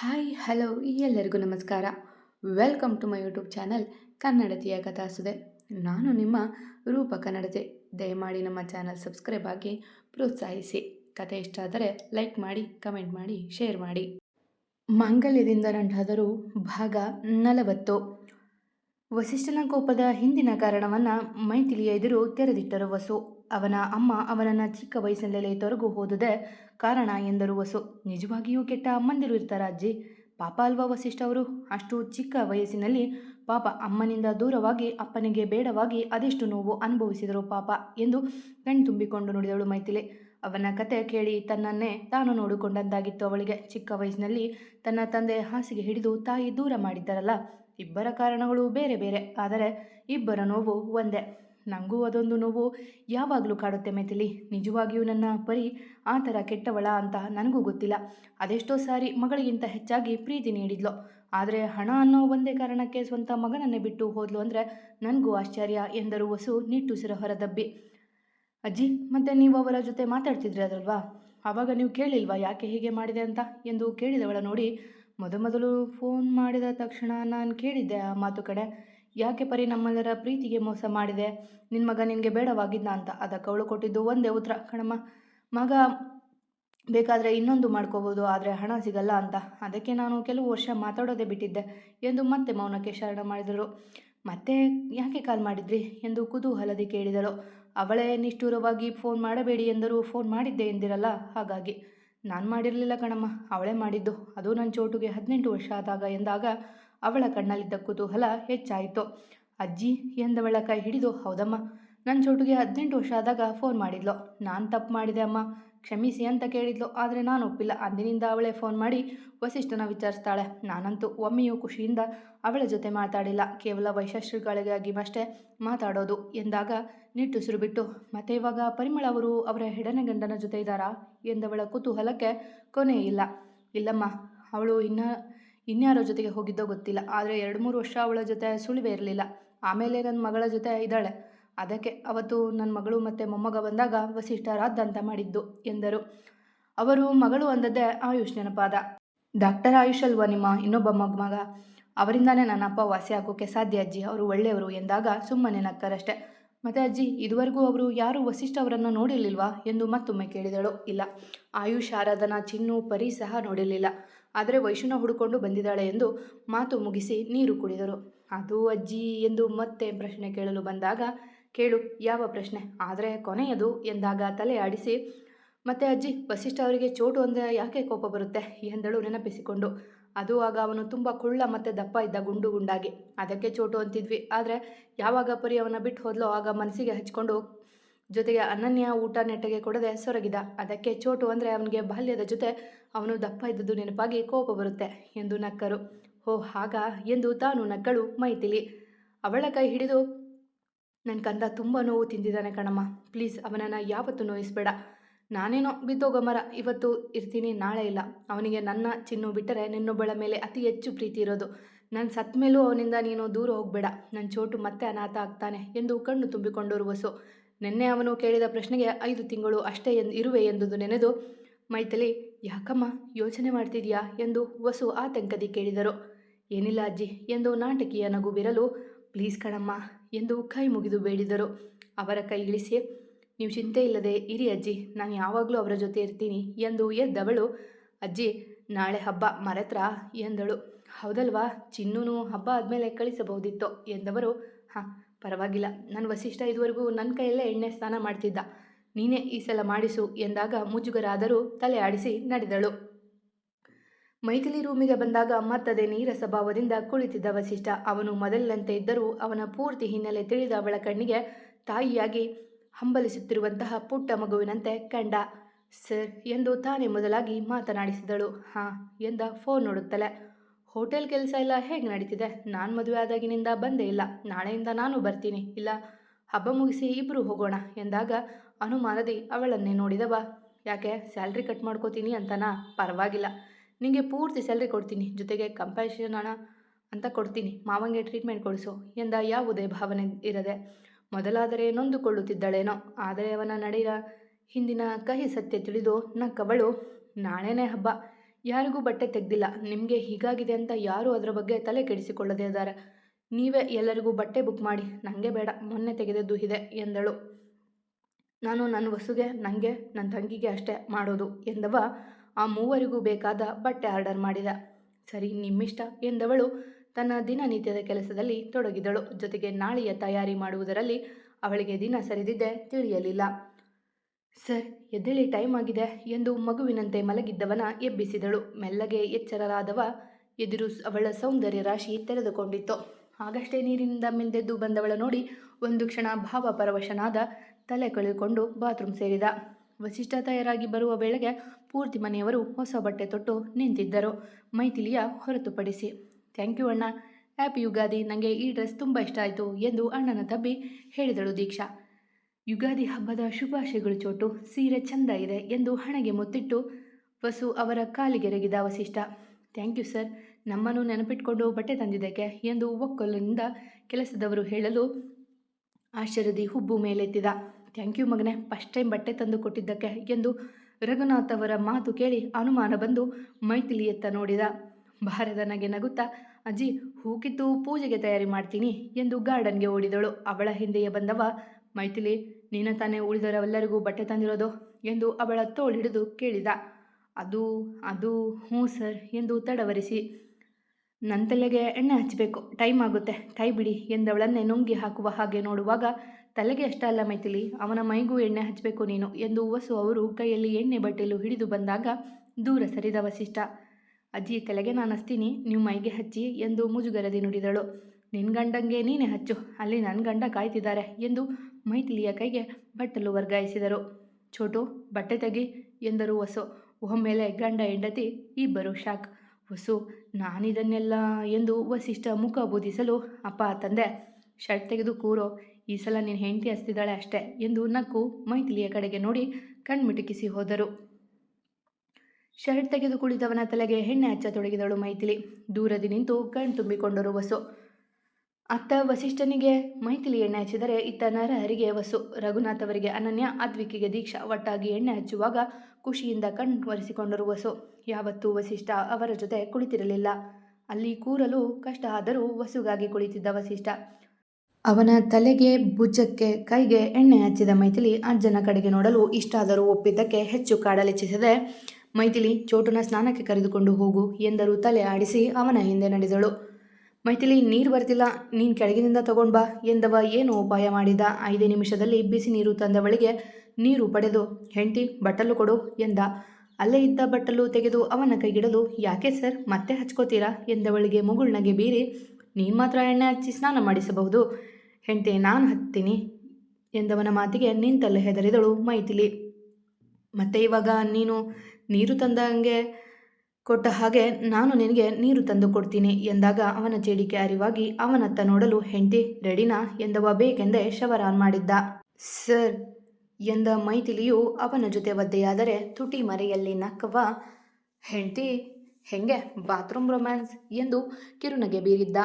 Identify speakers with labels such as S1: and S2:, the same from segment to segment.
S1: Hi, hello, ಎಲ್ಲರಿಗೂ ನಮಸ್ಕಾರ. Welcome to my YouTube channel ಕನ್ನಡತಿಯ ಕಥಾಸುದೆ. ನಾನು ನಿಮ್ಮ ರೂಪ ಕನ್ನಡತೆ ದಯಮಾಡಿ ನಮ್ಮ ಚಾನಲ್ ಸಬ್ಸ್ಕ್ರೈಬ್ ಆಗಿ ಪ್ರೋತ್ಸಾಹಿಸಿ. ಕತೆ ಇಷ್ಟ ಆದರೆ ಲೈಕ್ ಮಾಡಿ, ಕಮೆಂಟ್ ಮಾಡಿ, ಶೇರ್ ಮಾಡಿ. ಮಾಂಗಲ್ಯದಿಂದ ನಂಟಾದರೂ ಭಾಗ ನಲವತ್ತು. ವಸಿಷ್ಠನ ಕೋಪದ ಹಿಂದಿನ ಕಾರಣವನ್ನು ಮೈಥಿಲಿಯ ಎದುರು ತೆರೆದಿಟ್ಟರು ವಸು. ಅವನ ಅಮ್ಮ ಅವನನ್ನು ಚಿಕ್ಕ ವಯಸ್ಸಿನಲ್ಲೇ ತೊರಗು ಹೋದದೆ ಕಾರಣ ಎಂದರು ವಸು. ನಿಜವಾಗಿಯೂ ಕೆಟ್ಟ ಅಮ್ಮಂದಿರು ಇರ್ತಾರ ಅಜ್ಜಿ. ಪಾಪ ಅಲ್ವಾ ವಸಿಷ್ಠ ಅವರು? ಅಷ್ಟು ಚಿಕ್ಕ ವಯಸ್ಸಿನಲ್ಲಿ ಪಾಪ ಅಮ್ಮನಿಂದ ದೂರವಾಗಿ ಅಪ್ಪನಿಗೆ ಬೇಡವಾಗಿ ಅದೆಷ್ಟು ನೋವು ಅನುಭವಿಸಿದರು ಪಾಪ ಎಂದು ಕಣ್ತುಂಬಿಕೊಂಡು ನುಡಿದಳು ಮೈಥಿಲಿ. ಅವನ ಕತೆ ಕೇಳಿ ತನ್ನನ್ನೇ ತಾನು ನೋಡಿಕೊಂಡಂತಾಗಿತ್ತು ಅವಳಿಗೆ. ಚಿಕ್ಕ ವಯಸ್ಸಿನಲ್ಲಿ ತನ್ನ ತಂದೆ ಹಾಸಿಗೆ ಹಿಡಿದು ತಾಯಿ ದೂರ ಮಾಡಿದ್ದರಲ್ಲ. ಇಬ್ಬರ ಕಾರಣಗಳು ಬೇರೆ ಬೇರೆ. ಆದರೆ ಇಬ್ಬರ ನೋವು ಒಂದೇ. ನನಗೂ ಅದೊಂದು ನೋವು. ಯಾವಾಗಲೂ ಕಾಡುತ್ತೆ ಮೈಥಿಲಿ. ನಿಜವಾಗಿಯೂ ನನ್ನ ಪರಿ ಆ ಥರ ಕೆಟ್ಟವಳ ಅಂತ ನನಗೂ ಗೊತ್ತಿಲ್ಲ. ಅದೆಷ್ಟೋ ಸಾರಿ ಮಗಳಿಗಿಂತ ಹೆಚ್ಚಾಗಿ ಪ್ರೀತಿ ನೀಡಿದ್ಲು. ಆದರೆ ಹಣ ಅನ್ನೋ ಒಂದೇ ಕಾರಣಕ್ಕೆ ಸ್ವಂತ ಮಗನನ್ನೇ ಬಿಟ್ಟು ಹೋದ್ಲು ಅಂದರೆ ನನಗೂ ಆಶ್ಚರ್ಯ ಎಂದರು ವಸು ನಿಟ್ಟುಸಿರ ಹೊರದಬ್ಬಿ. ಅಜ್ಜಿ, ಮತ್ತೆ ನೀವು ಅವರ ಜೊತೆ ಮಾತಾಡ್ತಿದ್ರಿ ಅದಲ್ವಾ? ಆವಾಗ ನೀವು ಕೇಳಿಲ್ವಾ ಯಾಕೆ ಹೀಗೆ ಮಾಡಿದೆ ಅಂತ? ಎಂದು ಕೇಳಿದವಳ ನೋಡಿ, ಮೊದಮೊದಲು ಫೋನ್ ಮಾಡಿದ ತಕ್ಷಣ ನಾನು ಕೇಳಿದ್ದೆ ಆ ಮಾತು ಕಡೆ. ಯಾಕೆ ಪರಿ ನಮ್ಮೆಲ್ಲರ ಪ್ರೀತಿಗೆ ಮೋಸ ಮಾಡಿದೆ? ನಿನ್ನ ಮಗ ನಿನಗೆ ಬೇಡವಾಗಿದ್ದ ಅಂತ. ಅದಕ್ಕೆ ಅವಳು ಕೊಟ್ಟಿದ್ದು ಒಂದೇ ಉತ್ತರ. ಕಣಮ್ಮ, ಮಗ ಬೇಕಾದರೆ ಇನ್ನೊಂದು ಮಾಡ್ಕೋಬೋದು, ಆದರೆ ಹಣ ಸಿಗಲ್ಲ ಅಂತ. ಅದಕ್ಕೆ ನಾನು ಕೆಲವು ವರ್ಷ ಮಾತಾಡೋದೇ ಬಿಟ್ಟಿದ್ದೆ ಎಂದು ಮತ್ತೆ ಮೌನಕ್ಕೆ ಶರಣ ಮಾಡಿದರು. ಮತ್ತೆ ಯಾಕೆ ಕಾಲ್ ಮಾಡಿದ್ರಿ ಎಂದು ಕುತೂಹಲದಿ ಕೇಳಿದಳು. ಅವಳೇ ನಿಷ್ಠೂರವಾಗಿ ಫೋನ್ ಮಾಡಬೇಡಿ ಎಂದರೂ ಫೋನ್ ಮಾಡಿದ್ದೆ ಎಂದಿರಲ್ಲ. ಹಾಗಾಗಿ ನಾನು ಮಾಡಿರಲಿಲ್ಲ ಕಣಮ್ಮ. ಅವಳೇ ಮಾಡಿದ್ದು. ಅದು ನನ್ನ ಚೋಟುಗೆ ಹದಿನೆಂಟು ವರ್ಷ ಆದಾಗ ಎಂದಾಗ ಅವಳ ಕಣ್ಣಲ್ಲಿದ್ದ ಕುತೂಹಲ ಹೆಚ್ಚಾಯಿತು. ಅಜ್ಜಿ, ಎಂದವಳ ಕೈ ಹಿಡಿದು, ಹೌದಮ್ಮ. ನನ್ನ ಚೋಟುಗೆ ಹದಿನೆಂಟು ವರ್ಷ ಆದಾಗ ಫೋನ್ ಮಾಡಿದ್ಲು. ನಾನು ತಪ್ಪು ಮಾಡಿದೆ ಅಮ್ಮ. ಕ್ಷಮಿಸಿ ಅಂತ ಕೇಳಿದ್ಲು. ಆದರೆ ನಾನು ಒಪ್ಪಿಲ್ಲ. ಅಂದಿನಿಂದ ಅವಳೇ ಫೋನ್ ಮಾಡಿ ವಸಿಷ್ಠನ ವಿಚಾರಿಸ್ತಾಳೆ. ನಾನಂತೂ ಒಮ್ಮೆಯೂ ಖುಷಿಯಿಂದ ಅವಳ ಜೊತೆ ಮಾತಾಡಿಲ್ಲ. ಕೇವಲ ವೈಶಾಸ್ತ್ರಿಗಳಿಗಾಗಿ ಅಷ್ಟೇ ಮಾತಾಡೋದು ಎಂದಾಗ ನಿಟ್ಟುಸಿರು ಬಿಟ್ಟು ಮತ್ತೆ ಇವಾಗ ಪರಿಮಳ ಅವರು ಅವರ ಹೆಡನೆ ಗಂಡನ ಜೊತೆ ಇದ್ದಾರಾ? ಎಂದವಳ ಕುತೂಹಲಕ್ಕೆ ಕೊನೆ ಇಲ್ಲ ಇಲ್ಲಮ್ಮ, ಅವಳು ಇನ್ನ ಇನ್ಯಾರೋ ಜೊತೆಗೆ ಹೋಗಿದ್ದೋ ಗೊತ್ತಿಲ್ಲ. ಆದರೆ ಎರಡು ಮೂರು ವರ್ಷ ಅವಳ ಜೊತೆ ಸುಳಿವೇ ಇರಲಿಲ್ಲ. ಆಮೇಲೆ ನನ್ನ ಮಗಳ ಜೊತೆ ಇದ್ದಾಳೆ. ಅದಕ್ಕೆ ಅವತ್ತು ನನ್ನ ಮಗಳು ಮತ್ತು ಮೊಮ್ಮಗ ಬಂದಾಗ ವಸಿಷ್ಠ ರಾದ್ದಂತ ಮಾಡಿದ್ದು ಎಂದರು. ಅವರು ಮಗಳು ಅಂದದ್ದೇ ಆಯುಷ್ ನೆನಪಾದ. ಡಾಕ್ಟರ್ ಆಯುಷ್ ಅಲ್ವಾ ನಿಮ್ಮ ಇನ್ನೊಬ್ಬ ಮಗ ಅವರಿಂದಾನೇ ನನ್ನ ಅಪ್ಪ ವಾಸಿ ಹಾಕೋಕೆ ಸಾಧ್ಯ ಅಜ್ಜಿ? ಅವರು ಒಳ್ಳೆಯವರು ಎಂದಾಗ ಸುಮ್ಮನೆ ನಕ್ಕರಷ್ಟೆ. ಮತ್ತೆ ಅಜ್ಜಿ, ಇದುವರೆಗೂ ಅವರು ಯಾರೂ ವಸಿಷ್ಠ ಅವರನ್ನು ನೋಡಿರಲಿಲ್ವಾ ಎಂದು ಮತ್ತೊಮ್ಮೆ ಕೇಳಿದಳು. ಇಲ್ಲ. ಆಯುಷ್, ಆರಾಧನಾ, ಚಿನ್ನು, ಪರಿ ಸಹ ನೋಡಿರಲಿಲ್ಲ. ಆದರೆ ವೈಷ್ಣವ ಹುಡುಕೊಂಡು ಬಂದಿದ್ದಾಳೆ ಎಂದು ಮಾತು ಮುಗಿಸಿ ನೀರು ಕುಡಿದರು. ಅದು ಅಜ್ಜಿ ಎಂದು ಮತ್ತೆ ಪ್ರಶ್ನೆ ಕೇಳಲು ಬಂದಾಗ, ಕೇಳು, ಯಾವ ಪ್ರಶ್ನೆ? ಆದರೆ ಕೊನೆಯದು ಎಂದಾಗ ತಲೆ ಆಡಿಸಿ, ಮತ್ತೆ ಅಜ್ಜಿ, ವಸಿಷ್ಠ ಅವರಿಗೆ ಚೋಟು ಅಂದರೆ ಯಾಕೆ ಕೋಪ ಬರುತ್ತೆ? ಎಂದಳು ನೆನಪಿಸಿಕೊಂಡು. ಅದು ಆಗ ಅವನು ತುಂಬ ಕುಳ್ಳ ಮತ್ತು ದಪ್ಪ ಇದ್ದ ಗುಂಡು ಗುಂಡಾಗಿ. ಅದಕ್ಕೆ ಚೋಟು ಅಂತಿದ್ವಿ, ಆದರೆ ಯಾವಾಗ ಪರಿ ಅವನ ಬಿಟ್ಟು ಹೋದ್ಲೋ ಆಗ ಮನಸ್ಸಿಗೆ ಹಚ್ಕೊಂಡು ಜೊತೆಗೆ ಅನನ್ಯ ಊಟ ನೆಟ್ಟಗೆ ಕೊಡದೆ ಸೊರಗಿದ. ಅದಕ್ಕೆ ಚೋಟು ಅಂದರೆ ಅವನಿಗೆ ಬಾಲ್ಯದ ಜೊತೆ ಅವನು ದಪ್ಪ ಇದ್ದದ್ದು ನೆನಪಾಗಿ ಕೋಪ ಬರುತ್ತೆ ಎಂದು ನಕ್ಕರು. ಓ, ಹಾಗ ಎಂದು ತಾನು ನಕ್ಕಳು ಮೈತಿಲಿ ಅವಳ ಕೈ ಹಿಡಿದು ನನ್ನ ಕಂದ ತುಂಬ ನೋವು ತಿಂದಿದ್ದಾನೆ ಕಣಮ್ಮ. ಪ್ಲೀಸ್, ಅವನನ್ನು ಯಾವತ್ತೂ ನೋಯಿಸ್ಬೇಡ. ನಾನೇನೋ ಬಿದ್ದೋಗಮರ ಇವತ್ತು ಇರ್ತೀನಿ, ನಾಳೆ ಇಲ್ಲ. ಅವನಿಗೆ ನನ್ನ ಚಿನ್ನು ಬಿಟ್ಟರೆ ನಿನ್ನೊಬ್ಬಳ ಮೇಲೆ ಅತಿ ಹೆಚ್ಚು ಪ್ರೀತಿ ಇರೋದು. ನಾನು ಸತ್ತ ಮೇಲೂ ಅವನಿಂದ ನೀನು ದೂರ ಹೋಗಬೇಡ. ನನ್ನ ಚೋಟು ಮತ್ತೆ ಅನಾಥ ಆಗ್ತಾನೆ ಎಂದು ಕಣ್ಣು ತುಂಬಿಕೊಂಡಿರುವಸು ನಿನ್ನೆ ಅವನು ಕೇಳಿದ ಪ್ರಶ್ನೆಗೆ ಐದು ತಿಂಗಳು ಅಷ್ಟೇ ಇರುವೆ ಎಂದುದು ನೆನೆದು ಮೈಥಿಲಿ, ಯಾಕಮ್ಮ ಯೋಚನೆ ಮಾಡ್ತಿದ್ಯಾ ಎಂದು ವಸು ಆತಂಕದಿ ಕೇಳಿದರು. ಏನಿಲ್ಲ ಅಜ್ಜಿ ಎಂದು ನಾಟಕೀಯ ನಗು ಬಿರಲು, ಪ್ಲೀಸ್ ಕಣಮ್ಮ ಎಂದು ಕೈ ಮುಗಿದು ಬೇಡಿದರು. ಅವರ ಕೈ ಇಳಿಸಿ, ನೀವು ಚಿಂತೆ ಇಲ್ಲದೆ ಇರಿ ಅಜ್ಜಿ, ನಾನು ಯಾವಾಗಲೂ ಅವರ ಜೊತೆ ಇರ್ತೀನಿ ಎಂದು ಎದ್ದವಳು. ಅಜ್ಜಿ, ನಾಳೆ ಹಬ್ಬ, ಮರೆತ್ರ ಎಂದಳು. ಹೌದಲ್ವಾ, ಚಿನ್ನೂನು ಹಬ್ಬ ಆದಮೇಲೆ ಕಳಿಸಬಹುದಿತ್ತು ಎಂದವರು, ಹಾಂ, ಪರವಾಗಿಲ್ಲ ನನ್ನ ವಸಿಷ್ಠ ಇದುವರೆಗೂ ನನ್ನ ಕೈಯಲ್ಲೇ ಎಣ್ಣೆ ಸ್ನಾನ ಮಾಡ್ತಿದ್ದ. ನೀನೇ ಈ ಸಲ ಮಾಡಿಸು ಎಂದಾಗ ಮುಜುಗರಾದರೂ ತಲೆ ಆಡಿಸಿ ನಡೆದಳು. ಮೈಥಿಲಿ ರೂಮಿಗೆ ಬಂದಾಗ ಮತ್ತದೇ ನೀರ ಸ್ವಭಾವದಿಂದ ಕುಳಿತಿದ್ದ ವಸಿಷ್ಠ. ಅವನು ಮೊದಲಿನಂತೆ ಇದ್ದರೂ ಅವನ ಪೂರ್ತಿ ಹಿನ್ನೆಲೆ ತಿಳಿದ ಅವಳ ಕಣ್ಣಿಗೆ ತಾಯಿಯಾಗಿ ಹಂಬಲಿಸುತ್ತಿರುವಂತಹ ಪುಟ್ಟ ಮಗುವಿನಂತೆ ಕಂಡ. ಸರ್ ಎಂದು ತಾನೇ ಮೊದಲಾಗಿ ಮಾತನಾಡಿಸಿದಳು. ಹಾಂ ಎಂದ ಫೋನ್ ನೋಡುತ್ತಲೇ. ಹೋಟೆಲ್ ಕೆಲಸ ಎಲ್ಲ ಹೇಗೆ ನಡೀತಿದೆ? ನಾನು ಮದುವೆ ಆದಾಗಿನಿಂದ ಬಂದೇ ಇಲ್ಲ. ನಾಳೆಯಿಂದ ನಾನು ಬರ್ತೀನಿ. ಇಲ್ಲ ಹಬ್ಬ ಮುಗಿಸಿ ಇಬ್ಬರು ಹೋಗೋಣ ಎಂದಾಗ ಅನುಮಾನದಿ ಅವಳನ್ನೇ ನೋಡಿದವ ಯಾಕೆ, ಸ್ಯಾಲ್ರಿ ಕಟ್ ಮಾಡ್ಕೋತೀನಿ ಅಂತನಾ? ಪರವಾಗಿಲ್ಲ. ನಿಮಗೆ ಪೂರ್ತಿ ಸ್ಯಾಲ್ರಿ ಕೊಡ್ತೀನಿ, ಜೊತೆಗೆ ಕಂಪ್ಯಾಷನ್ ಹಣ ಅಂತ ಕೊಡ್ತೀನಿ. ಮಾವಂಗೆ ಟ್ರೀಟ್ಮೆಂಟ್ ಕೊಡಿಸು ಎಂದ ಯಾವುದೇ ಭಾವನೆ ಇರದೆ. ಮೊದಲಾದರೆ ನೊಂದುಕೊಳ್ಳುತ್ತಿದ್ದಳೇನೋ, ಆದರೆ ಅವನ ನಡೆಯ ಹಿಂದಿನ ಕಹಿ ಸತ್ಯ ತಿಳಿದು ನಕ್ಕವಳು, ನಾಳೆನೇ ಹಬ್ಬ. ಯಾರಿಗೂ ಬಟ್ಟೆ ತೆಗೆದಿಲ್ಲ, ನಿಮಗೆ ಹೀಗಾಗಿದೆ ಅಂತ ಯಾರೂ ಅದರ ಬಗ್ಗೆ ತಲೆ ಕೆಡಿಸಿಕೊಳ್ಳದೇ ಇದ್ದಾರೆ. ನೀವೇ ಎಲ್ಲರಿಗೂ ಬಟ್ಟೆ ಬುಕ್ ಮಾಡಿ ನನಗೆ ಬೇಡ, ಮೊನ್ನೆ ತೆಗೆದದ್ದು ಇದೆ ಎಂದಳು. ನಾನು ನನ್ನ ವಸುಗೆ ನನಗೆ ನನ್ನ ತಂಗಿಗೆ ಅಷ್ಟೇ ಮಾಡೋದು ಎಂದವ, ಆ ಮೂವರಿಗೂ ಬೇಕಾದ ಬಟ್ಟೆ ಆರ್ಡರ್ ಮಾಡಿದ. ಸರಿ, ನಿಮ್ಮಿಷ್ಟ ಎಂದವಳು ತನ್ನ ದಿನನಿತ್ಯದ ಕೆಲಸದಲ್ಲಿ ತೊಡಗಿದಳು. ಜೊತೆಗೆ ನಾಳೆಯ ತಯಾರಿ ಮಾಡುವುದರಲ್ಲಿ ಅವಳಿಗೆ ದಿನ ಸರಿದಿದ್ದೆ ತಿಳಿಯಲಿಲ್ಲ. ಸರ್, ಎದ್ದೇಳಿ ಟೈಮ್ ಆಗಿದೆ ಎಂದು ಮಗುವಿನಂತೆ ಮಲಗಿದ್ದವನ ಎಬ್ಬಿಸಿದಳು. ಮೆಲ್ಲಗೆ ಎಚ್ಚರರಾದವ ಎದುರು ಅವಳ ಸೌಂದರ್ಯ ರಾಶಿ ತೆರೆದುಕೊಂಡಿತ್ತು. ಆಗಷ್ಟೇ ನೀರಿನಿಂದ ಮಿಂದೆದ್ದು ಬಂದವಳ ನೋಡಿ ಒಂದು ಕ್ಷಣ ಭಾವಪರವಶನಾದ ತಲೆ ಕಳೆದುಕೊಂಡು ಬಾತ್ರೂಮ್ ಸೇರಿದ. ವಸಿಷ್ಠ ತಯಾರಾಗಿ ಬರುವ ವೇಳೆಗೆ ಪೂರ್ತಿ ಮನೆಯವರು ಹೊಸ ಬಟ್ಟೆ ತೊಟ್ಟು ನಿಂತಿದ್ದರು. ಮೈಥಿಲಿಯ ಹೊರತುಪಡಿಸಿ ಥ್ಯಾಂಕ್ ಯು ಅಣ್ಣ. ಹ್ಯಾಪಿ ಯುಗಾದಿ. ನನಗೆ ಈ ಡ್ರೆಸ್ ತುಂಬ ಇಷ್ಟ ಆಯಿತು ಎಂದು ಅಣ್ಣನ ತಬ್ಬಿ ಹೇಳಿದಳು ದೀಕ್ಷಾ. ಯುಗಾದಿ ಹಬ್ಬದ ಶುಭಾಶಯಗಳು ಚೋಟು. ಸೀರೆ ಚೆಂದ ಇದೆ ಎಂದು ಹಣೆಗೆ ಮುತ್ತಿಟ್ಟು ವಸು ಅವರ ಕಾಲಿಗೆರಗಿದ ವಸಿಷ್ಠ. Thank you sir. ನಮ್ಮನ್ನು ನೆನಪಿಟ್ಕೊಂಡು ಬಟ್ಟೆ ತಂದಿದ್ದಕ್ಕೆ ಎಂದು ಒಕ್ಕೊಲಿನಿಂದ ಕೆಲಸದವರು ಹೇಳಲು ಆಶ್ಚರ್ಯದಿ ಹುಬ್ಬು ಮೇಲೆತ್ತಿದ. ಥ್ಯಾಂಕ್ ಯು ಮಗನೇ ಫಸ್ಟ್ ಟೈಮ್ ಬಟ್ಟೆ ತಂದು ಕೊಟ್ಟಿದ್ದಕ್ಕೆ ಎಂದು ರಘುನಾಥ್ ಅವರ ಮಾತು ಕೇಳಿ ಅನುಮಾನ ಬಂದು ಮೈಥಿಲಿಯತ್ತ ನೋಡಿದ. ಭಾರದ ನಗೆ ನಗುತ್ತಾ, ಅಜ್ಜಿ, ಹೂಕಿತ್ತು ಪೂಜೆಗೆ ತಯಾರಿ ಮಾಡ್ತೀನಿ ಎಂದು ಗಾರ್ಡನ್ಗೆ ಓಡಿದಳು. ಅವಳ ಹಿಂದೆಯೇ ಬಂದವ, ಮೈಥಿಲಿ, ನೀನ ತಾನೇ ಉಳಿದವರೆಲ್ಲರಿಗೂ ಬಟ್ಟೆ ತಂದಿರೋದು ಎಂದು ಅವಳ ತೋಳಿಡಿದು ಕೇಳಿದ. ಅದು ಅದು, ಹ್ಞೂ ಸರ್ ಎಂದು ತಡವರಿಸಿ. ನನ್ನ ತಲೆಗೆ ಎಣ್ಣೆ ಹಚ್ಚಬೇಕು ಟೈಮ್ ಆಗುತ್ತೆ. ಕೈ ಬಿಡಿ, ಎಂದವಳನ್ನೇ ನುಂಗಿ ಹಾಕುವ ಹಾಗೆ ನೋಡುವಾಗ ತಲೆಗೆ ಅಷ್ಟಲ್ಲ ಮೈಥಿಲಿ, ಅವನ ಮೈಗೂ ಎಣ್ಣೆ ಹಚ್ಚಬೇಕು ನೀನು ಎಂದು ವಸು ಅವರು ಕೈಯಲ್ಲಿ ಎಣ್ಣೆ ಬಟ್ಟೆಲು ಹಿಡಿದು ಬಂದಾಗ ದೂರ ಸರಿದ ವಸಿಷ್ಠ. ಅಜ್ಜಿ ತಲೆಗೆ ನಾನು ಹಚ್ತೀನಿ, ನೀವು ಮೈಗೆ ಹಚ್ಚಿ ಎಂದು ಮುಜುಗರದಿ ನುಡಿದಳು. ನಿನ್ನ ಗಂಡಂಗೆ ನೀನೇ ಹಚ್ಚು, ಅಲ್ಲಿ ನನ್ನ ಗಂಡ ಕಾಯ್ತಿದ್ದಾರೆ ಎಂದು ಮೈಥಿಲಿಯ ಕೈಗೆ ಬಟ್ಟಲು ವರ್ಗಾಯಿಸಿದರು. ಛೋಟು, ಬಟ್ಟೆ ತೆಗಿ, ಎಂದರು ವಸು ಒಮ್ಮೆಲೆ ಗಂಡ ಹೆಂಡತಿ, ಇಬ್ಬರು ಶಾಕ್. ವಸು ನಾನಿದನ್ನೆಲ್ಲ ಎಂದು ವಸಿಷ್ಠ ಮುಖ ಬೋಧಿಸಲು, ಅಪ್ಪ ತಂದೆ, ಶರ್ಟ್ ತೆಗೆದು ಕೂರೋ, ಈ ಸಲ ನೀನು ಹೆಂಡತಿ ಹಸ್ತಿದ್ದಾಳೆ ಅಷ್ಟೇ ಎಂದು ನಕ್ಕು ಮೈಥಿಲಿಯ ಕಡೆಗೆ ನೋಡಿ ಕಣ್ಮಿಟುಕಿಸಿ ಹೋದರು. ಶರ್ಟ್ ತೆಗೆದು ಕುಳಿತವನ ತಲೆಗೆ ಎಣ್ಣೆ ಹಚ್ಚತೊಡಗಿದಳು ಮೈಥಿಲಿ. ದೂರದಿ ನಿಂತು ಕಣ್ ತುಂಬಿಕೊಂಡರು ವಸು. ಅತ್ತ ವಸಿಷ್ಠನಿಗೆ ಮೈಥಿಲಿ ಎಣ್ಣೆ ಹಚ್ಚಿದರೆ ಇತ್ತ ನರಹರಿಗೆ ವಸು. ರಘುನಾಥ್ ಅವರಿಗೆ ಅನನ್ಯ ಅದ್ವಿಕಿಗೆ ದೀಕ್ಷಾ. ಒಟ್ಟಾಗಿ ಎಣ್ಣೆ ಹಚ್ಚುವಾಗ ಖುಷಿಯಿಂದ ಕಣ್ ಒರೆಸಿಕೊಂಡರು ವಸು. ಯಾವತ್ತೂ ವಸಿಷ್ಠ ಅವರ ಜೊತೆ ಕುಳಿತಿರಲಿಲ್ಲ. ಅಲ್ಲಿ ಕೂರಲು ಕಷ್ಟ ಆದರೂ ವಸುಗಾಗಿ ಕುಳಿತಿದ್ದ ವಸಿಷ್ಠ. ಅವನ ತಲೆಗೆ ಭುಜಕ್ಕೆ ಕೈಗೆ ಎಣ್ಣೆ ಹಚ್ಚಿದ ಮೈಥಿಲಿ ಅಜ್ಜನ ಕಡೆಗೆ ನೋಡಲು ಇಷ್ಟಾದರೂ ಒಪ್ಪಿದ್ದಕ್ಕೆ ಹೆಚ್ಚು ಕಾಡಲಿಚ್ಛಿಸದೆ ಮೈಥಿಲಿ, ಚೋಟುನ ಸ್ನಾನಕ್ಕೆ ಕರೆದುಕೊಂಡು ಹೋಗು ಎಂದರೂ ತಲೆ ಆಡಿಸಿ ಅವನ ಹಿಂದೆ ನಡೆದಳು. ಮೈಥಿಲಿ, ನೀರು ಬರ್ತಿಲ್ಲ, ನೀನು ಕೆಳಗಿನಿಂದ ತಗೊಂಡ್ ಬಾ ಎಂದವ ಏನು ಉಪಾಯ ಮಾಡಿದ. ಐದೇ ನಿಮಿಷದಲ್ಲಿ ಬಿಸಿ ನೀರು ತಂದವಳಿಗೆ ನೀರು ಪಡೆದು, ಹೆಂಡತಿ, ಬಟ್ಟಲು ಕೊಡು ಎಂದ. ಅಲ್ಲೇ ಇದ್ದ ಬಟ್ಟಲು ತೆಗೆದು ಅವನ ಕೈಗಿಡಲು, ಯಾಕೆ ಸರ್, ಮತ್ತೆ ಹಚ್ಕೋತೀರಾ? ಎಂದವಳಿಗೆ ಮುಗುಳ್ನಗೆ ಬೀರಿ, ನೀನು ಮಾತ್ರ ಎಣ್ಣೆ ಹಚ್ಚಿ ಸ್ನಾನ ಮಾಡಿಸಬಹುದು. ಹೆಂಡತಿ, ನಾನು ಹತ್ತೀನಿ ಎಂದವನ ಮಾತಿಗೆ ನಿಂತಲ್ಲೇ ಹೆದರಿದಳು ಮೈಥಿಲಿ. ಮತ್ತೆ ಇವಾಗ ನೀನು ನೀರು ತಂದಂಗೆ ಕೊಟ್ಟ ಹಾಗೆ ನಾನು ನಿನಗೆ ನೀರು ತಂದು ಕೊಡ್ತೀನಿ ಎಂದಾಗ ಅವನ ಚೇಡಿಕೆ ಅರಿವಾಗಿ ಅವನತ್ತ ನೋಡಲು ಹೆಂಡತಿ ರೆಡಿನಾ ಎಂದವ ಬೇಕೆಂದೇ ಶವರಾನ್ ಮಾಡಿದ್ದ. ಸರ್ ಎಂದ ಮೈಥಿಲಿಯು ಅವನ ಜೊತೆ ಒದ್ದೆಯಾದರೆ ತುಟಿ ಮರೆಯಲ್ಲಿ ನಕ್ಕವ, ಹೆಂಡತಿ, ಹೆಂಗೆ? Bathroom romance? ಎಂದು ಕಿರುನಗೆ ಬೀರಿದ್ದ.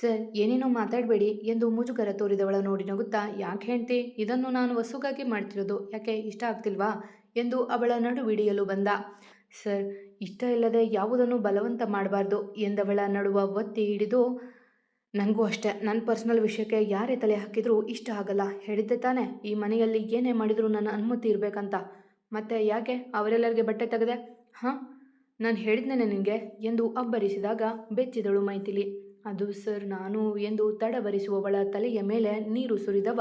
S1: ಸರ್, ಏನೇನೋ ಮಾತಾಡಬೇಡಿ ಎಂದು ಮುಜುಗರ ತೋರಿದವಳ ನೋಡಿ ನಗುತ್ತಾ, ಯಾಕೆ ಹೆಂಡ್ತಿ? ಇದನ್ನು ನಾನು ವಸುಗಾಗಿ ಮಾಡ್ತಿರೋದು ಯಾಕೆ ಇಷ್ಟ ಆಗ್ತಿಲ್ವಾ? ಎಂದು ಅವಳ ನಡುವಿಡಿಯಲು ಬಂದ. ಸರ್, ಇಷ್ಟ ಇಲ್ಲದೆ ಯಾವುದನ್ನು ಬಲವಂತ ಮಾಡಬಾರ್ದು ಎಂದವಳ ನಡುವ ಒತ್ತಿ ಹಿಡಿದು ನನಗೂ ಅಷ್ಟೇ ನನ್ನ ಪರ್ಸ್ನಲ್ ವಿಷಯಕ್ಕೆ ಯಾರೇ ತಲೆ ಹಾಕಿದರೂ ಇಷ್ಟ ಆಗಲ್ಲ, ಹೇಳಿದ್ದೆ ತಾನೆ, ಈ ಮನೆಯಲ್ಲಿ ಏನೇ ಮಾಡಿದರೂ ನನ್ನ ಅನುಮತಿ ಇರಬೇಕಂತ. ಮತ್ತೆ ಯಾಕೆ, ಅವರೆಲ್ಲರಿಗೆ ಬಟ್ಟೆ ತೆಗೆದೆ? ಹಾಂ, ನಾನು ಹೇಳಿದ್ನೇನೆ ನಿನಗೆ ಎಂದು ಅಬ್ಬರಿಸಿದಾಗ ಬೆಚ್ಚಿದಳು ಮೈಥಿಲಿ. ಅದು ಸರ್, ನಾನು, ಎಂದು ತಡಬರಿಸುವವಳ ತಲೆಯ ಮೇಲೆ ನೀರು ಸುರಿದವ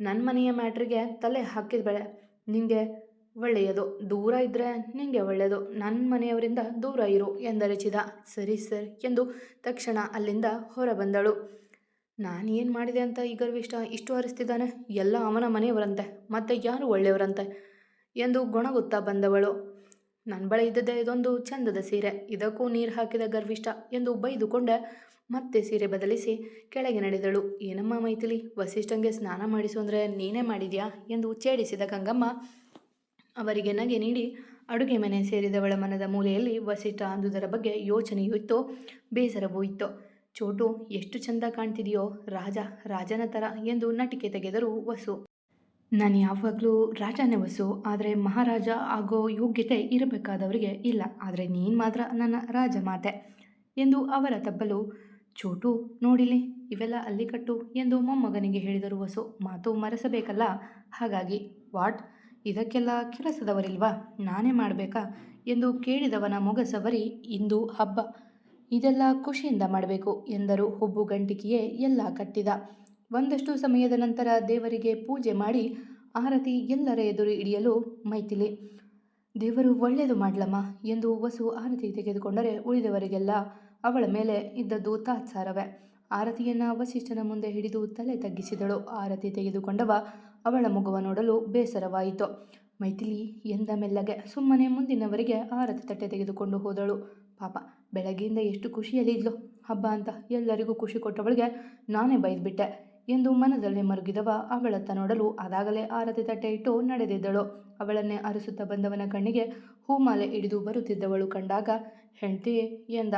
S1: ನನ್ನ ಮನೆಯ ಮ್ಯಾಟ್ರಿಗೆ ತಲೆ ಹಾಕಿದ್ಬೇಡ ನಿನಗೆ ಒಳ್ಳೆಯದು, ದೂರ ಇದ್ದರೆ ನಿನಗೆ ಒಳ್ಳೆಯದು ನನ್ನ ಮನೆಯವರಿಂದ ದೂರ ಇರು ಎಂದರಚಿದ ಸರಿ ಸರ್ ಎಂದು ತಕ್ಷಣ ಅಲ್ಲಿಂದ ಹೊರಬಂದಳು. ನಾನು ಏನು ಮಾಡಿದೆ ಅಂತ ಈ ಗರ್ವಿಷ್ಠ ಇಷ್ಟು ಹರಿಸ್ತಿದ್ದಾನೆ ಎಲ್ಲ ಅವನ ಮನೆಯವರಂತೆ, ಮತ್ತೆ ಯಾರು ಒಳ್ಳೆಯವರಂತೆ? ಎಂದು ಗೊಣಗುತ್ತಾ ಬಂದವಳು. ನನ್ನ ಬಳಿ ಇದ್ದದ್ದೇ ಇದೊಂದು ಚಂದದ ಸೀರೆ, ಇದಕ್ಕೂ ನೀರು ಹಾಕಿದ ಗರ್ವಿಷ್ಠ ಎಂದು ಬೈದುಕೊಂಡೆ ಮತ್ತೆ ಸೀರೆ ಬದಲಿಸಿ ಕೆಳಗೆ ನಡೆದಳು. ಏನಮ್ಮ ಮೈಥಿಲಿ, ವಸಿಷ್ಠಂಗೆ ಸ್ನಾನ ಮಾಡಿಸು ಅಂದರೆ ನೀನೇ ಮಾಡಿದ್ಯಾ? ಎಂದು ಛೇಡಿಸಿದ ಗಂಗಮ್ಮ ಅವರಿಗೆ ನಗೆ ನೀಡಿ ಅಡುಗೆ ಮನೆ ಸೇರಿದವಳ ಮನದ ಮೂಲೆಯಲ್ಲಿ ವಸಿಷ್ಠ ಅಂದುದರ ಬಗ್ಗೆ ಯೋಚನೆಯೂ ಇತ್ತೋ ಬೇಸರವೂ ಇತ್ತೋ. ಚೋಟು, ಎಷ್ಟು ಚಂದ ಕಾಣ್ತಿದೆಯೋ, ರಾಜ, ರಾಜನ ಥರ ಎಂದು ನಟಿಕೆ ತೆಗೆದರು ವಸು. ನಾನು ಯಾವಾಗಲೂ ರಾಜನೇ ವಸು, ಆದರೆ ಮಹಾರಾಜ ಆಗೋ ಯೋಗ್ಯತೆ ಇರಬೇಕಾದವರಿಗೆ ಇಲ್ಲ, ಆದರೆ ನೀನು ಮಾತ್ರ ನನ್ನ ರಾಜ ಮಾತೆ ಎಂದು ಅವರ ತಬ್ಬಲು, ಚೋಟು ನೋಡಿಲಿ ಇವೆಲ್ಲ ಅಲ್ಲಿ ಕಟ್ಟು ಎಂದು ಮೊಮ್ಮಗನಿಗೆ ಹೇಳಿದರು ವಸು. ಮಾತು ಮರೆಸಬೇಕಲ್ಲ, ಹಾಗಾಗಿ, ವಾಟ್? ಇದಕ್ಕೆಲ್ಲ ಕೆಲಸದವರಿಲ್ವಾ? ನಾನೇ ಮಾಡಬೇಕಾ? ಎಂದು ಕೇಳಿದವನ ಮೊಗಸವರಿ ಇಂದು ಹಬ್ಬ. ಇದೆಲ್ಲ ಖುಷಿಯಿಂದ ಮಾಡಬೇಕು, ಎಂದರು ಹುಬ್ಬು ಗಂಟಿಕೆಯೇ ಎಲ್ಲ ಕಟ್ಟಿದ. ಒಂದಷ್ಟು ಸಮಯದ ನಂತರ ದೇವರಿಗೆ ಪೂಜೆ ಮಾಡಿ ಆರತಿ ಎಲ್ಲರ ಎದುರು ಹಿಡಿಯಲು ಮೈತಿಲಿ ದೇವರು ಒಳ್ಳೆಯದು ಮಾಡ್ಲಮ್ಮ ಎಂದು ವಸು ಆರತಿ ತೆಗೆದುಕೊಂಡರೆ ಉಳಿದವರಿಗೆಲ್ಲ ಅವಳ ಮೇಲೆ ಇದ್ದದ್ದು ತಾತ್ಸಾರವೇ. ಆರತಿಯನ್ನು ವಸಿಷ್ಠನ ಮುಂದೆ ಹಿಡಿದು ತಲೆ ತಗ್ಗಿಸಿದಳು. ಆರತಿ ತೆಗೆದುಕೊಂಡವ ಅವಳ ಮುಖವ ನೋಡಲು ಬೇಸರವಾಯಿತು. ಮೈಥಿಲಿ ಎಂದ ಮೆಲ್ಲಗೆ ಸುಮ್ಮನೆ ಮುಂದಿನವರಿಗೆ ಆರತಿ ತಟ್ಟೆ ತೆಗೆದುಕೊಂಡು ಹೋದಳು. ಪಾಪ, ಬೆಳಗ್ಗೆಯಿಂದ ಎಷ್ಟು ಖುಷಿಯಲ್ಲಿ ಇದ್ಲು. ಹಬ್ಬ ಅಂತ ಎಲ್ಲರಿಗೂ ಖುಷಿ ಕೊಟ್ಟವಳಿಗೆ ನಾನೇ ಬೈದ್ಬಿಟ್ಟೆ ಎಂದು ಮನದಲ್ಲಿ ಮರುಗಿದವ. ಅವಳತ್ತ ನೋಡಲು ಅದಾಗಲೇ ಆರತಿ ತಟ್ಟೆ ಇಟ್ಟು ನಡೆದಿದ್ದಳು. ಅವಳನ್ನೇ ಅರಸುತ್ತಾ ಬಂದವನ ಕಣ್ಣಿಗೆ ಹೂಮಾಲೆ ಹಿಡಿದು ಬರುತ್ತಿದ್ದವಳು ಕಂಡಾಗ, ಹೆಂಡತಿ, ಎಂದ.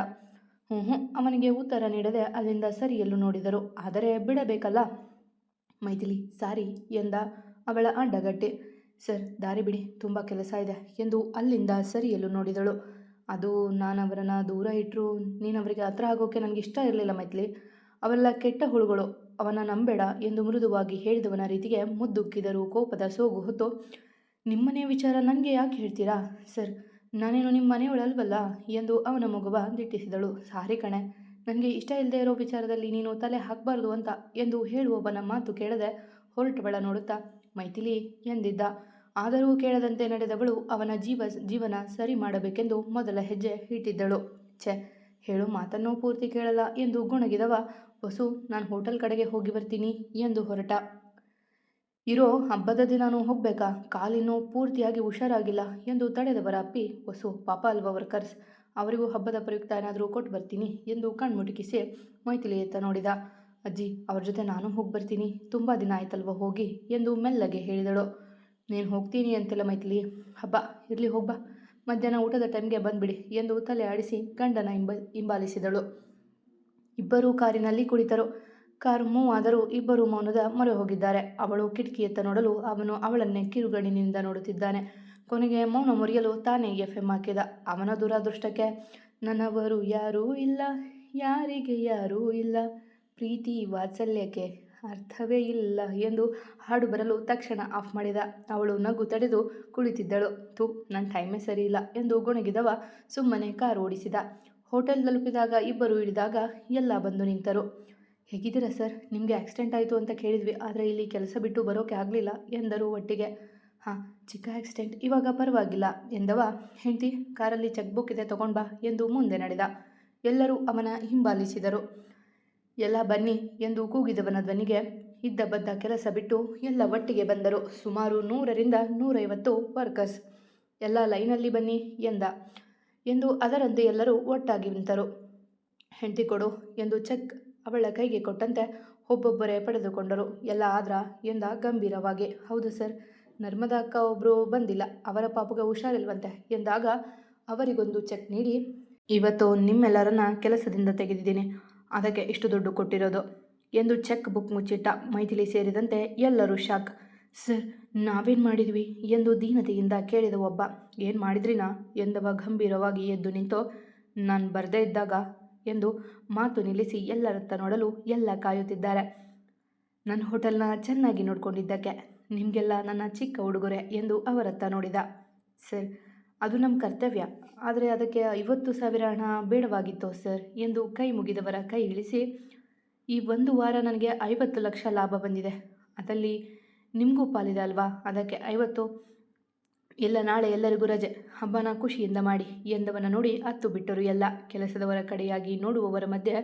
S1: ಹ್ಞೂ ಹ್ಞೂ ಅವನಿಗೆ ಉತ್ತರ ನೀಡದೆ ಅಲ್ಲಿಂದ ಸರಿಯಲು ನೋಡಿದರು. ಆದರೆ ಬಿಡಬೇಕಲ್ಲ? ಮೈಥಿಲಿ, ಸಾರಿ ಎಂದ ಅವಳ ಅಡ್ಡಗಟ್ಟೆ. ಸರ್, ದಾರಿ ಬಿಡಿ, ತುಂಬ ಕೆಲಸ ಇದೆ ಎಂದು ಅಲ್ಲಿಂದ ಸರಿಯಲು ನೋಡಿದಳು. ಅದು ನಾನು ಅವರನ್ನು ದೂರ ಇಟ್ಟರು ನೀನು ಅವರಿಗೆ ಹತ್ರ ಆಗೋಕ್ಕೆ ನನಗೆ ಇಷ್ಟ ಇರಲಿಲ್ಲ ಮೈಥಿಲಿ. ಅವೆಲ್ಲ ಕೆಟ್ಟ ಹುಳುಗಳು ಅವನ ನಂಬೇಡ ಎಂದು ಮೃದುವಾಗಿ ಹೇಳಿದವನ ರೀತಿಗೆ ಮುದ್ದುಕ್ಕಿದರು ಕೋಪದ ಸೋಗು ಹೊತ್ತು, ನಿಮ್ಮನೆ ವಿಚಾರ ನನಗೆ ಯಾಕೆ ಹೇಳ್ತೀರಾ? ಸರ್ ನಾನೇನು ನಿಮ್ಮ ಮನೆಯವಳಲ್ವಲ್ಲ ಎಂದು ಅವನ ಮಗುವ ದಿಟ್ಟಿಸಿದಳು. ಸಾರಿ ಕಣೆ, ನನಗೆ ಇಷ್ಟ ಇಲ್ಲದೆ ಇರೋ ವಿಚಾರದಲ್ಲಿ ನೀನು ತಲೆ ಹಾಕಬಾರ್ದು ಅಂತ ಎಂದು ಹೇಳುವವನ ಮಾತು ಕೇಳದೆ ಹೊರಟವಳ ನೋಡುತ್ತಾ ಮೈಥಿಲಿ ಎಂದಿದ್ದ. ಆದರೂ ಕೇಳದಂತೆ ನಡೆದವಳು ಅವನ ಜೀವ, ಜೀವನ ಸರಿ ಮಾಡಬೇಕೆಂದು ಮೊದಲ ಹೆಜ್ಜೆ ಇಟ್ಟಿದ್ದಳು. ಛೆ, ಹೇಳು ಮಾತನ್ನು ಪೂರ್ತಿ ಕೇಳಲ್ಲ ಎಂದು ಗುಣಗಿದವ. ವಸು ನಾನು ಹೋಟೆಲ್ ಕಡೆಗೆ ಹೋಗಿ ಬರ್ತೀನಿ ಎಂದು ಹೊರಟ. ಇರೋ ಹಬ್ಬದ ದಿನಾನೂ ಹೋಗ್ಬೇಕಾ? ಕಾಲಿನ್ನೂ ಪೂರ್ತಿಯಾಗಿ ಹುಷಾರಾಗಿಲ್ಲ ಎಂದು ತಡೆದವರ ಅಪ್ಪಿ ವಸು ಪಾಪ ಅಲ್ವಾ ವರ್ಕರ್ಸ್? ಅವರಿಗೂ ಹಬ್ಬದ ಪ್ರಯುಕ್ತ ಏನಾದರೂ ಕೊಟ್ಟು ಬರ್ತೀನಿ ಎಂದು ಕಣ್ಮುಟುಕಿಸಿ ಮೈಥಿಲಿ ಎತ್ತ ನೋಡಿದ. ಅಜ್ಜಿ, ಅವ್ರ ಜೊತೆ ನಾನು ಹೋಗಿ ಬರ್ತೀನಿ. ತುಂಬ ದಿನ ಆಯ್ತಲ್ವ ಹೋಗಿ? ಎಂದು ಮೆಲ್ಲಗೆ ಹೇಳಿದಳು. ನೀನು ಹೋಗ್ತೀನಿ ಅಂತೆಲ್ಲ ಮೈಥಿಲಿ. ಹಬ್ಬ, ಇರಲಿ ಹೋಗ್ಬಾ ಮಧ್ಯಾಹ್ನ ಊಟದ ಟೈಮ್ಗೆ ಬಂದ್ಬಿಡಿ ಎಂದು ತಲೆ ಆಡಿಸಿ ಗಂಡನ ಹಿಂಬ, ಹಿಂಬಾಲಿಸಿದಳು. ಇಬ್ಬರೂ ಕಾರಿನಲ್ಲಿ ಕುಳಿತರು. ಕಾರು ಮೂವ್ ಆದರೂ ಇಬ್ಬರು ಮೌನದ ಮೊರೆ ಹೋಗಿದ್ದಾರೆ. ಅವಳು ಕಿಟಕಿಯತ್ತ ನೋಡಲು ಅವನು ಅವಳನ್ನೇ ಕಿರುಗಣ್ಣಿನಿಂದ ನೋಡುತ್ತಿದ್ದಾನೆ. ಕೊನೆಗೆ ಮೌನ ಮುರಿಯಲು ತಾನೇ ಎಫ್ ಎಂ ಹಾಕಿದ. ಅವನ ದುರಾದೃಷ್ಟಕ್ಕೆ ನನ್ನವರು ಯಾರೂ ಇಲ್ಲ, ಯಾರಿಗೆ ಯಾರೂ ಇಲ್ಲ, ಪ್ರೀತಿ ವಾತ್ಸಲ್ಯಕ್ಕೆ ಅರ್ಥವೇ ಇಲ್ಲ ಎಂದು ಹಾಡು ಬರಲು ತಕ್ಷಣ ಆಫ್ ಮಾಡಿದ. ಅವಳು ನಗು ತಡೆದು ಕುಳಿತಿದ್ದಳು. ತು ನನ್ನ ಟೈಮೇ ಇಲ್ಲ ಎಂದು ಗೊಣಗಿದವ ಸುಮ್ಮನೆ ಕಾರು ಓಡಿಸಿದ. ಹೋಟೆಲ್ ತಲುಪಿದಾಗ ಇಬ್ಬರು ಇಳಿದಾಗ ಎಲ್ಲ ಬಂದು ನಿಂತರು. ಹೇಗಿದ್ದೀರಾ ಸರ್? ನಿಮಗೆ ಆಕ್ಸಿಡೆಂಟ್ ಆಯಿತು ಅಂತ ಕೇಳಿದ್ವಿ, ಆದರೆ ಇಲ್ಲಿ ಕೆಲಸ ಬಿಟ್ಟು ಬರೋಕೆ ಆಗಲಿಲ್ಲ ಎಂದರು ಒಟ್ಟಿಗೆ. ಹಾಂ, ಚಿಕ್ಕ ಆಕ್ಸಿಡೆಂಟ್ ಇವಾಗ ಪರವಾಗಿಲ್ಲ ಎಂದವ? ಹೆಂಡತಿ, ಕಾರಲ್ಲಿ ಚೆಕ್ ಬುಕ್ ಇದೆ ಬಾ ಎಂದು ಮುಂದೆ ನಡೆದ. ಎಲ್ಲರೂ ಅವನ ಹಿಂಬಾಲಿಸಿದರು. ಎಲ್ಲ ಬನ್ನಿ ಎಂದು ಕೂಗಿದವನ ಧ್ವನಿಗೆ ಇದ್ದ ಬದ್ದ ಕೆಲಸ ಬಿಟ್ಟು ಎಲ್ಲ ಒಟ್ಟಿಗೆ ಬಂದರು. ಸುಮಾರು ನೂರರಿಂದ ನೂರೈವತ್ತು ವರ್ಕರ್ಸ್. ಎಲ್ಲ ಲೈನಲ್ಲಿ ಬನ್ನಿ ಎಂದ. ಎಂದು ಅದರಂತೆ ಎಲ್ಲರೂ ಒಟ್ಟಾಗಿ ನಿಂತರು. ಹೆಂಡತಿ ಕೊಡು ಎಂದು ಚೆಕ್ ಅವಳ ಕೈಗೆ ಕೊಟ್ಟಂತೆ ಒಬ್ಬೊಬ್ಬರೇ ಪಡೆದುಕೊಂಡರು. ಎಲ್ಲ ಆದ್ರ ಎಂದ ಗಂಭೀರವಾಗಿ, ಹೌದು ಸರ್, ನರ್ಮದಾ ಅಕ್ಕ ಒಬ್ಬರು ಬಂದಿಲ್ಲ, ಅವರ ಪಾಪಗೆ ಹುಷಾರಿಲ್ವಂತೆ ಎಂದಾಗ ಅವರಿಗೊಂದು ಚೆಕ್ ನೀಡಿ, ಇವತ್ತು ನಿಮ್ಮೆಲ್ಲರನ್ನ ಕೆಲಸದಿಂದ ತೆಗೆದಿದ್ದೀನಿ, ಅದಕ್ಕೆ ಇಷ್ಟು ದುಡ್ಡು ಕೊಟ್ಟಿರೋದು ಎಂದು ಚೆಕ್ ಬುಕ್ ಮುಚ್ಚಿಟ್ಟ ಮೈಥಿಲಿ ಸೇರಿದಂತೆ ಎಲ್ಲರೂ ಶಾಕ್. ಸರ್, ನಾವೇನು ಮಾಡಿದ್ವಿ? ಎಂದು ದೀನತೆಯಿಂದ ಕೇಳಿದ ಒಬ್ಬ, ಏನು ಮಾಡಿದ್ರಿನಾ? ಎಂದವ ಗಂಭೀರವಾಗಿ ಎದ್ದು ನಿಂತು, ನಾನು ಬರದೇ ಇದ್ದಾಗ ಎಂದು ಮಾತು ನಿಲ್ಲಿಸಿ ಎಲ್ಲರತ್ತ ನೋಡಲು ಎಲ್ಲ ಕಾಯುತ್ತಿದ್ದಾರೆ. ನನ್ನ ಹೋಟೆಲ್ನ ಚೆನ್ನಾಗಿ ನೋಡ್ಕೊಂಡಿದ್ದಕ್ಕೆ ನಿಮಗೆಲ್ಲ ನನ್ನ ಚಿಕ್ಕ ಉಡುಗೊರೆ ಎಂದು ಅವರತ್ತ ನೋಡಿದ. ಸರ್, ಅದು ನಮ್ಮ ಕರ್ತವ್ಯ. ಆದರೆ ಅದಕ್ಕೆ ಐವತ್ತು ಸಾವಿರ ಹಣ ಬೇಡವಾಗಿತ್ತು ಸರ್ ಎಂದು ಕೈ ಮುಗಿದವರ ಕೈ ಇಳಿಸಿ, ಈ ಒಂದು ವಾರ ನನಗೆ ಐವತ್ತು ಲಕ್ಷ ಲಾಭ ಬಂದಿದೆ. ಅದರಲ್ಲಿ ನಿಮಗೂ ಪಾಲಿದೆ ಅಲ್ವಾ? ಅದಕ್ಕೆ ಐವತ್ತು ಇಲ್ಲ, ನಾಳೆ ಎಲ್ಲರಿಗೂ ರಜೆ. ಹಬ್ಬನ ಖುಷಿಯಿಂದ ಮಾಡಿ ಎಂದವನ ನೋಡಿ ಅತ್ತು ಬಿಟ್ಟರು ಎಲ್ಲ. ಕೆಲಸದವರ ಕಡೆಯಾಗಿ ನೋಡುವವರ ಮಧ್ಯೆ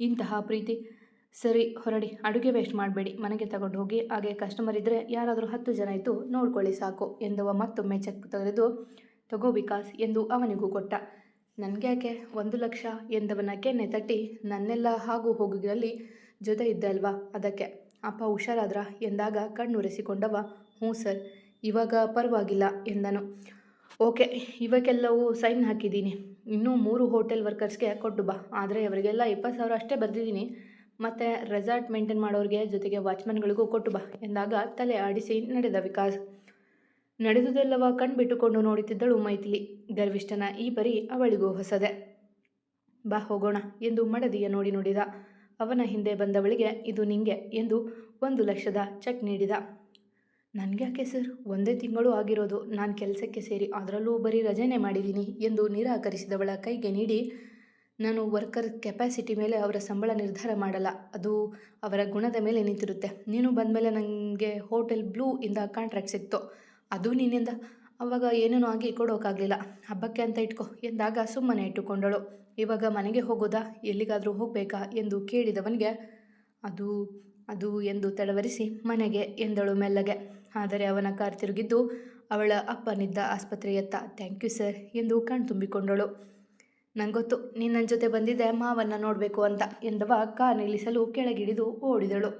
S1: ಇಂತಹ ಪ್ರೀತಿ. ಸರಿ, ಹೊರಡಿ, ಅಡುಗೆ ವೇಸ್ಟ್ ಮಾಡಬೇಡಿ. ಮನೆಗೆ ತಗೊಂಡು ಹೋಗಿ, ಹಾಗೆ ಕಸ್ಟಮರ್ ಇದ್ದರೆ ಯಾರಾದರೂ ಹತ್ತು ಜನ ಇದ್ದು ನೋಡ್ಕೊಳ್ಳಿ ಸಾಕು ಎಂದವ ಮತ್ತೊಮ್ಮೆ ಚೆಕ್ ತೆಗೆದು, ತಗೋ ವಿಕಾಸ್ ಎಂದು ಅವನಿಗೂ ಕೊಟ್ಟ. ನನಗ್ಯಾಕೆ? ಒಂದು ಲಕ್ಷ? ಎಂದವನ ಕೆನ್ನೆ ತಟ್ಟಿ, ನನ್ನೆಲ್ಲ ಹಾಗೂ ಹೋಗುಗಳಲ್ಲಿ ಜೊತೆ ಇದ್ದಲ್ವಾ ಅದಕ್ಕೆ, ಅಪ್ಪ ಹುಷಾರಾದ್ರ? ಎಂದಾಗ ಕಣ್ಣುರೆಸಿಕೊಂಡವ, ಹ್ಞೂ ಸರ್. ಇವಾಗ ಪರವಾಗಿಲ್ಲ ಎಂದನು. ಓಕೆ, ಇವಕ್ಕೆಲ್ಲವೂ ಸೈನ್ ಹಾಕಿದ್ದೀನಿ. ಇನ್ನೂ ಮೂರು ಹೋಟೆಲ್ ವರ್ಕರ್ಸ್ಗೆ ಕೊಟ್ಟು ಬಾ. ಆದರೆ ಅವರಿಗೆಲ್ಲ ಇಪ್ಪತ್ತು ಸಾವಿರ ಅಷ್ಟೇ ಬರೆದಿದ್ದೀನಿ. ಮತ್ತು ರೆಸಾರ್ಟ್ ಮೇಂಟೈನ್ ಮಾಡೋರಿಗೆ ಜೊತೆಗೆ ವಾಚ್ಮನ್ಗಳಿಗೂ ಕೊಟ್ಟು ಬಾ ಎಂದಾಗ ತಲೆ ಆಡಿಸಿ ನಡೆದ ವಿಕಾಸ್. ನಡೆದುದೆಲ್ಲವ ಕಣ್ಬಿಟ್ಟುಕೊಂಡು ನೋಡುತ್ತಿದ್ದಳು ಮೈಥಿಲಿ. ಗರ್ವಿಷ್ಠನ ಈ ಪರಿ ಅವಳಿಗೂ ಹೊಸದೆ. ಬಾ ಹೋಗೋಣ ಎಂದು ಮಡದಿಯ ನೋಡಿ ನೋಡಿದ. ಅವನ ಹಿಂದೆ ಬಂದವಳಿಗೆ ಇದು ನಿಂಗೆ ಎಂದು ಒಂದು ಲಕ್ಷದ ಚೆಕ್ ನೀಡಿದ. ನನಗ್ಯಾಕೆ ಸರ್? ಒಂದೇ ತಿಂಗಳು ಆಗಿರೋದು. ನಾನು ಕೆಲಸಕ್ಕೆ ಸೇರಿ ಅದರಲ್ಲೂ ಬರೀ ರಜೆನೇ ಮಾಡಿದ್ದೀನಿ ಎಂದು ನಿರಾಕರಿಸಿದವಳ ಕೈಗೆ ನೀಡಿ ನಾನು ವರ್ಕರ್ ಕೆಪಾಸಿಟಿ ಮೇಲೆ ಅವರ ಸಂಬಳ ನಿರ್ಧಾರ ಮಾಡಲ್ಲ. ಅದು ಅವರ ಗುಣದ ಮೇಲೆ ನಿಂತಿರುತ್ತೆ. ನೀನು ಬಂದಮೇಲೆ ನನಗೆ ಹೋಟೆಲ್ ಬ್ಲೂ ಇಂದ ಕಾಂಟ್ರಾಕ್ಟ್ ಸಿಕ್ತು. ಅದು ನಿನ್ನಿಂದ. ಅವಾಗ ಏನೇನೋ ಆಗಿ ಕೊಡೋಕ್ಕಾಗಲಿಲ್ಲ ಹಬ್ಬಕ್ಕೆ ಅಂತ ಇಟ್ಕೋ ಎಂದಾಗ ಸುಮ್ಮನೆ ಇಟ್ಟುಕೊಂಡಳು. ಇವಾಗ ಮನೆಗೆ ಹೋಗೋದಾ? ಎಲ್ಲಿಗಾದರೂ ಹೋಗಬೇಕಾ? ಎಂದು ಕೇಳಿದವನಿಗೆ, ಅದು ಅದು ಎಂದು ತಡವರಿಸಿ ಮನೆಗೆ ಎಂದಳು ಮೆಲ್ಲಗೆ. ಆದರೆ ಅವನ ಕಾರ್ ತಿರುಗಿದ್ದು ಅವಳ ಅಪ್ಪನಿದ್ದ ಆಸ್ಪತ್ರೆಯತ್ತ. ಥ್ಯಾಂಕ್ ಯು ಸರ್ ಎಂದು ಕಣ್ತುಂಬಿಕೊಂಡಳು ನಂಗೊತ್ತು, ನಿನ್ನ ಜೊತೆ ಬಂದಿದ್ದೆ ಮಾವನ್ನ ನೋಡಬೇಕು ಅಂತ ಎಂದವ ಕಾರ್ ನಿಲ್ಲಿಸಲು ಕೆಳಗಿಳಿದು ಓಡಿದಳು.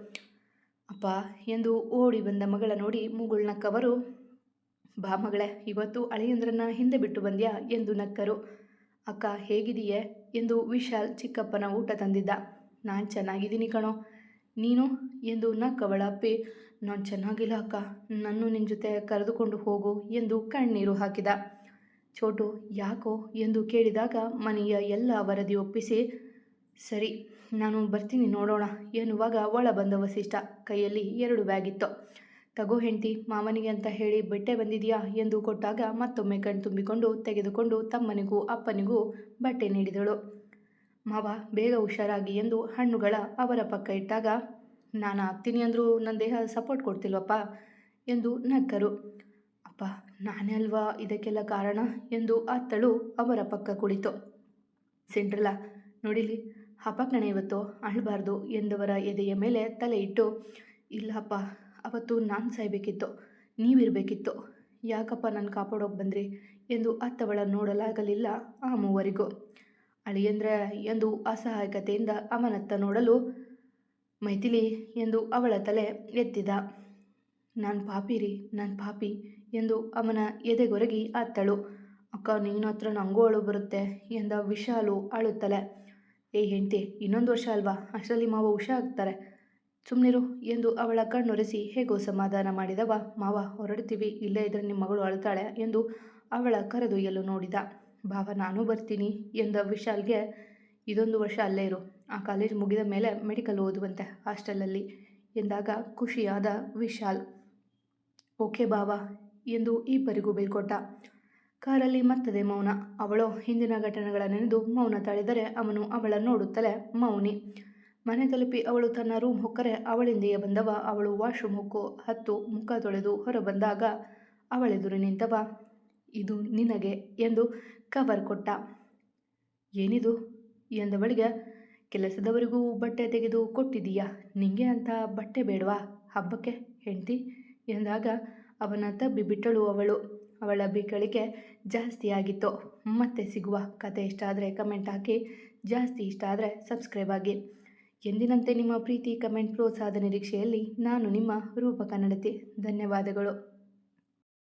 S1: ಅಪ್ಪ ಎಂದು ಓಡಿ ಬಂದ ಮಗಳ ನೋಡಿ ಮುಗುಳ್ನಕ್ಕವರು ಬಾ ಮಗಳೇ, ಇವತ್ತು ಅಳಿಯಂದ್ರನ್ನ ಹಿಂದೆ ಬಿಟ್ಟು ಬಂದ್ಯಾ ಎಂದು ನಕ್ಕರು. ಅಕ್ಕ ಹೇಗಿದೆಯೇ ಎಂದು ವಿಶಾಲ್ ಚಿಕ್ಕಪ್ಪನ ಊಟ ತಂದಿದ್ದ. ನಾನು ಚೆನ್ನಾಗಿದ್ದೀನಿ ಕಣೋ. ನೀನು? ಎಂದು ನಕ್ಕವಳ ಅಪ್ಪಿ ನಾನು ಚೆನ್ನಾಗಿಲ್ಲ ಅಕ್ಕ. ನನ್ನ ನಿನ್ನ ಜೊತೆ ಕರೆದುಕೊಂಡು ಹೋಗು ಎಂದು ಕಣ್ಣೀರು ಹಾಕಿದ. ಚೋಟು, ಯಾಕೋ ಎಂದು ಕೇಳಿದಾಗ ಮನೆಯ ಎಲ್ಲ ವರದಿ ಒಪ್ಪಿಸಿ, ಸರಿ, ನಾನು ಬರ್ತೀನಿ ನೋಡೋಣ ಎನ್ನುವಾಗ ಒಳ ಬಂದ ವಸಿಷ್ಠ ಕೈಯಲ್ಲಿ ಎರಡು ಬ್ಯಾಗ್ ಇತ್ತು. ತಗೋ ಹೆಂಡತಿ, ಮಾವನಿಗೆ ಅಂತ ಹೇಳಿ ಬಟ್ಟೆ ಬಂದಿದೆಯಾ ಎಂದು ಕೊಟ್ಟಾಗ ಮತ್ತೊಮ್ಮೆ ಕಣ್ ತುಂಬಿಕೊಂಡು ತೆಗೆದುಕೊಂಡು ತಮ್ಮನಿಗೂ ಅಪ್ಪನಿಗೂ ಬಟ್ಟೆ ನೀಡಿದಳು. ಮಾವ, ಬೇಗ ಹುಷಾರಾಗಿ ಎಂದು ಹಣ್ಣುಗಳ ಅವರ ಪಕ್ಕ ಇಟ್ಟಾಗ ನಾನು ಆಗ್ತೀನಿ ಅಂದರೂ ನನ್ನ ದೇಹ ಸಪೋರ್ಟ್ ಕೊಡ್ತಿಲ್ವಪ್ಪ? ಎಂದು ನಕ್ಕರು. ಅಪ್ಪ, ನಾನೇ ಅಲ್ವಾ ಇದಕ್ಕೆಲ್ಲ ಕಾರಣ? ಎಂದು ಅತ್ತಳು ಅವರ ಪಕ್ಕ ಕುಳಿತು. ಸಿಂಡ್ರಲ್ಲ ನೋಡಿಲಿ ಅಪ್ಪ ಕಣೆ ಇವತ್ತು ಅಳಬಾರ್ದು ಎಂದವರ ಎದೆಯ ಮೇಲೆ ತಲೆ ಇಟ್ಟು, ಇಲ್ಲಪ್ಪ, ಅವತ್ತು ನಾನು ಸಾಯ್ಬೇಕಿತ್ತು, ನೀವಿರಬೇಕಿತ್ತು. ಯಾಕಪ್ಪ ನಾನು ಕಾಪಾಡೋಕೆ ಬಂದ್ರಿ? ಎಂದು ಅತ್ತವಳ ನೋಡಲಾಗಲಿಲ್ಲ ಆ ಮೂವರಿಗೂ. ಅಳಿಯಂದ್ರೆ ಎಂದು ಅಸಹಾಯಕತೆಯಿಂದ ಅವನತ್ತ ನೋಡಲು ಮೈಥಿಲಿ ಎಂದು ಅವಳ ತಲೆ ಎತ್ತಿದ. ನಾನು ಪಾಪಿ ರೀ, ನಾನು ಪಾಪಿ ಎಂದು ಅವನ ಎದೆಗೊರಗಿ ಅತ್ತಳು. ಅಕ್ಕ, ನೀನು ಹತ್ರ ನಂಗೂ ಅಳು ಬರುತ್ತೆ ಎಂದ ವಿಶಾಲು ಅಳುತ್ತಲೆ. ಏ ಹೆಂಡ್ತಿ, ಇನ್ನೊಂದು ವರ್ಷ ಅಲ್ವಾ? ಅಷ್ಟರಲ್ಲಿ ಮಾವ ಹುಷಾರಾಗ್ತಾರೆ. ಸುಮ್ಮನಿರು ಎಂದು ಅವಳ ಕಣ್ಣೊರೆಸಿ ಹೇಗೋ ಸಮಾಧಾನ ಮಾಡಿದವ. ಮಾವ, ಹೊರಡ್ತೀವಿ, ಇಲ್ಲೇ ಇದ್ರೆ ನಿಮ್ಮ ಮಗಳು ಅಳ್ತಾಳೆ ಎಂದು ಅವಳ ಕರೆದೊಯ್ಯಲು ನೋಡಿದ. ಭಾವ ನಾನು ಬರ್ತೀನಿ ಎಂದ ವಿಶಾಲ್ಗೆ, ಇದೊಂದು ವರ್ಷ ಅಲ್ಲೇ ಇರು ಆ ಕಾಲೇಜ್ ಮುಗಿದ ಮೇಲೆ ಮೆಡಿಕಲ್ ಓದುವಂತೆ ಹಾಸ್ಟೆಲಲ್ಲಿ ಎಂದಾಗ ಖುಷಿಯಾದ ವಿಶಾಲ್. ಓಕೆ ಬಾವ ಎಂದು ಇಬ್ಬರಿಗೂ ಬೀಳ್ಕೊಟ್ಟ. ಕಾರಲ್ಲಿ ಮತ್ತದೆ ಮೌನ. ಅವಳು ಹಿಂದಿನ ಘಟನೆಗಳ ನೆನೆದು ಮೌನ ತಾಳಿದರೆ ಅವನು ಅವಳ ನೋಡುತ್ತಲೇ ಮೌನಿ. ಮನೆ ತಲುಪಿ ಅವಳು ತನ್ನ ರೂಮ್ ಹೊಕ್ಕರೆ ಅವಳಿಂದೆಯೇ ಬಂದವ. ಅವಳು ವಾಶ್ರೂಮ್ ಹೊಕ್ಕು, ಹತ್ತು, ಮುಖ ತೊಳೆದು ಹೊರಬಂದಾಗ ಅವಳೆದುರು ನಿಂತವ. ಇದು ನಿನಗೆ ಎಂದು ಕವರ್ ಕೊಟ್ಟ. ಏನಿದು? ಎಂದವಳಿಗೆ ಕೆಲಸದವರಿಗೂ ಬಟ್ಟೆ ತೆಗೆದು ಕೊಟ್ಟಿದೀಯಾ ನಿಂಗೆ ಅಂತ ಬಟ್ಟೆ ಬೇಡವಾ? ಹಬ್ಬಕ್ಕೆ ಹೆಂಡ್ತಿ? ಎಂದಾಗ ಅವನ ತಬ್ಬಿ ಬಿಟ್ಟಳು ಅವಳು. ಅವಳ ಬಿಕ್ಕಳಿಕೆ ಜಾಸ್ತಿ ಆಗಿತ್ತು. ಮತ್ತೆ ಸಿಗುವ ಕತೆ ಇಷ್ಟ ಆದರೆ ಕಮೆಂಟ್ ಹಾಕಿ. ಜಾಸ್ತಿ ಇಷ್ಟ ಆದರೆ ಸಬ್ಸ್ಕ್ರೈಬ್ ಆಗಿ. ಎಂದಿನಂತೆ ನಿಮ್ಮ ಪ್ರೀತಿ ಕಮೆಂಟ್ ಪ್ರೋತ್ಸಾಹದ ನಿರೀಕ್ಷೆಯಲ್ಲಿ ನಾನು ನಿಮ್ಮ ರೂಪಕ ನಡತಿ. ಧನ್ಯವಾದಗಳು.